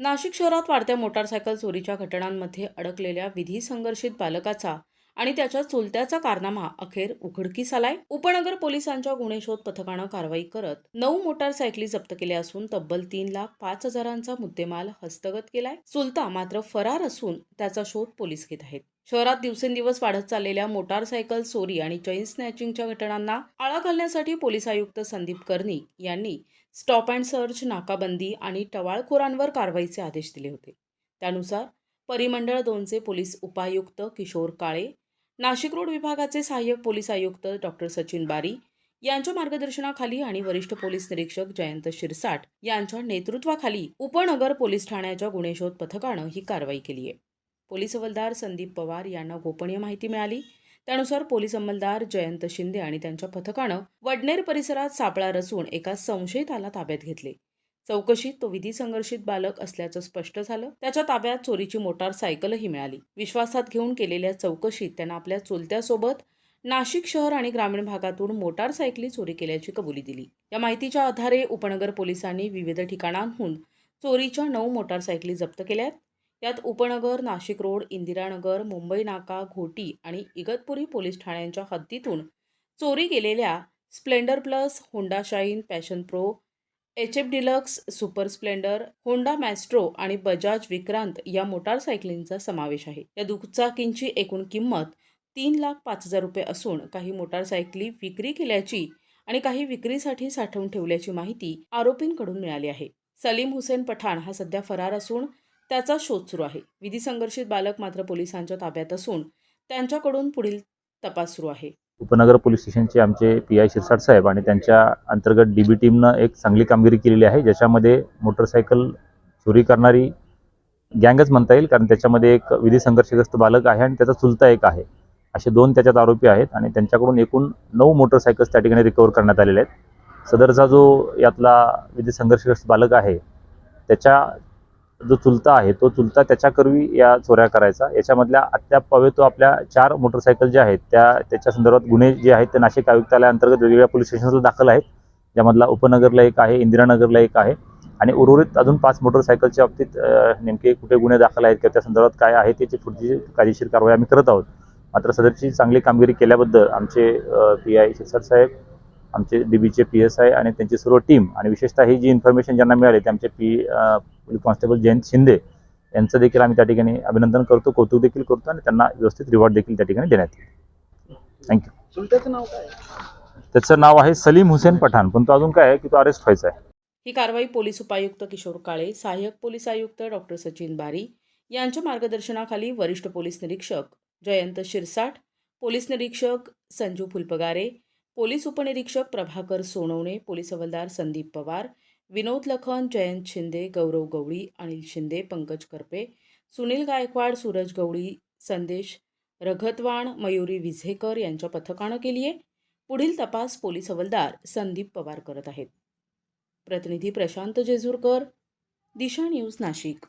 नाशिक शहरात वाढत्या मोटारसायकल चोरीच्या घटनांमध्ये अडकलेल्या विधी संघर्षित बालकाचा आणि त्याच्या चुलत्याचा कारनामा अखेर उघडकीस आलाय. उपनगर पोलिसांच्या गुन्हे शोध पथकानं कारवाई करत नऊ मोटारसायकली जप्त केल्या असून तब्बल तीन लाख पाच हजारांचा मुद्देमाल हस्तगत केलाय. चुलता मात्र फरार असून त्याचा शोध पोलीस घेत आहेत. शहरात दिवसेंदिवस वाढत चाललेल्या मोटारसायकल चोरी आणि चैन स्नॅचिंगच्या घटनांना आळा घालण्यासाठी पोलीस आयुक्त संदीप कर्णिक यांनी स्टॉप अँड सर्च नाकाबंदी आणि टवाळखोरांवर कारवाईचे आदेश दिले होते. त्यानुसार परिमंडळ दोनचे पोलीस उपायुक्त किशोर काळे नाशिक रोड विभागाचे सहाय्यक पोलीस आयुक्त डॉक्टर सचिन बारी यांच्या मार्गदर्शनाखाली आणि वरिष्ठ पोलीस निरीक्षक जयंत शिरसाट यांच्या नेतृत्वाखाली उपनगर पोलीस ठाण्याच्या गुन्हे शोध पथकानं ही कारवाई केली आहे. पोलीस हवालदार संदीप पवार यांना गोपनीय माहिती मिळाली. त्यानुसार पोलीस अंमलदार जयंत शिंदे आणि त्यांच्या पथकानं वडनेर परिसरात सापळा रचून एका संशयिताला ताब्यात घेतले. चौकशीत तो विधी संघर्षित बालक असल्याचं स्पष्ट झालं. त्याच्या ताब्यात चोरीची मोटारसायकलही मिळाली. विश्वासात घेऊन केलेल्या चौकशीत त्यानं आपल्या चुलत्यासोबत नाशिक शहर आणि ग्रामीण भागातून मोटारसायकली चोरी केल्याची कबुली दिली. या माहितीच्या आधारे उपनगर पोलिसांनी विविध ठिकाणांहून चोरीच्या नऊ मोटारसायकली जप्त केल्यात. यात उपनगर नाशिक रोड इंदिरानगर मुंबई नाका घोटी आणि इगतपुरी पोलीस ठाण्यांच्या हद्दीतून चोरी केलेल्या Splendor Plus Honda Shine Passion Pro H F Deluxe Super Splendor Honda Maestro आणि बजाज विक्रांत या मोटारसायकलींचा समावेश आहे. या दुचाकींची एकूण किंमत तीन लाख पाच हजार रुपये असून काही मोटारसायकली विक्री केल्याची आणि काही विक्रीसाठी साठवून ठेवल्याची माहिती आरोपींकडून मिळाली आहे. सलीम हुसेन पठाण हा सध्या फरार असून त्याचा शोध सुरू आहे. विधी संघर्षित बालक मात्र पोलिसांच्या ताब्यात असून त्यांच्याकडून पुढील तपास सुरू आहे. उपनगर पोलीस स्टेशनचे आमचे पी आय शिरसाट साहेब आणि त्यांच्या अंतर्गत डी बी टीमनं एक चांगली कामगिरी केलेली आहे. ज्याच्यामध्ये मोटरसायकल चोरी करणारी गँगच म्हणता येईल कारण त्याच्यामध्ये एक विधी संघर्षग्रस्त बालक आहे आणि त्याचा चुलता एक आहे. असे दोन त्याच्यात आरोपी आहेत आणि त्यांच्याकडून एकूण नऊ मोटरसायकल्स त्या ठिकाणी रिकवर करण्यात आलेले आहेत. सदरचा जो यातला विधी संघर्षग्रस्त बालक आहे त्याच्या जो चुलता आहे तो चुलता त्याच्याकरवी या चोऱ्या करायचा. याच्यामधल्या अद्याप पावे तो आपल्या चार मोटरसायकल ज्या आहेत त्या त्याच्या संदर्भात गुन्हे जे आहेत ते नाशिक आयुक्तालयाअंतर्गत वेगवेगळ्या पोलीस स्टेशनला दाखल आहेत. ज्यामधला उपनगरला एक आहे इंदिरानगरला एक आहे. आणि उर्वरित अजून पाच मोटरसायकलच्या बाबतीत नेमके कुठे गुन्हे दाखल आहेत किंवा त्या संदर्भात काय आहे त्याची पुढची कायदेशीर कारवाई आम्ही करत आहोत. मात्र सदरची चांगली कामगिरी केल्याबद्दल आमचे पी आय शिरसाट साहेब आमचे डी बीचे पी एस आय आणि त्यांची सर्व टीम आणि विशेषतः ही जी इन्फॉर्मेशन ज्यांना मिळाली ते आमचे P police constable Jayant Shinde यांचं देखील आम्ही त्या ठिकाणी अभिनंदन करतो कौतुक देखील करतो आणि त्यांना व्यवस्थित रिवॉर्ड देखील त्या ठिकाणी देण्यात येईल. थँक्यू चुलत्याचं नाव काय? त्याचं नाव आहे सलीम हुसेन पठाण पण तो अजून काय आहे की तो अरेस्ट व्हायचा आहे. ही कारवाई पोलीस उपायुक्त किशोर काळे सहाय्यक पोलीस आयुक्त डॉक्टर सचिन बारी यांच्या मार्गदर्शनाखाली वरिष्ठ पोलीस निरीक्षक जयंत शिरसाट पोलीस निरीक्षक संजू फुलपगारे पोलीस उपनिरीक्षक प्रभाकर सोनवणे पोलीस हवालदार संदीप पवार विनोद लखन जयंत शिंदे गौरव गवळी अनिल शिंदे पंकज करपे सुनील गायकवाड सूरज गवळी संदेश रघतवाण मयुरी विझेकर यांच्या पथकानं केली आहे. पुढील तपास पोलीस हवालदार संदीप पवार करत आहेत. प्रतिनिधी प्रशांत जेजूरकर दिशा न्यूज नाशिक.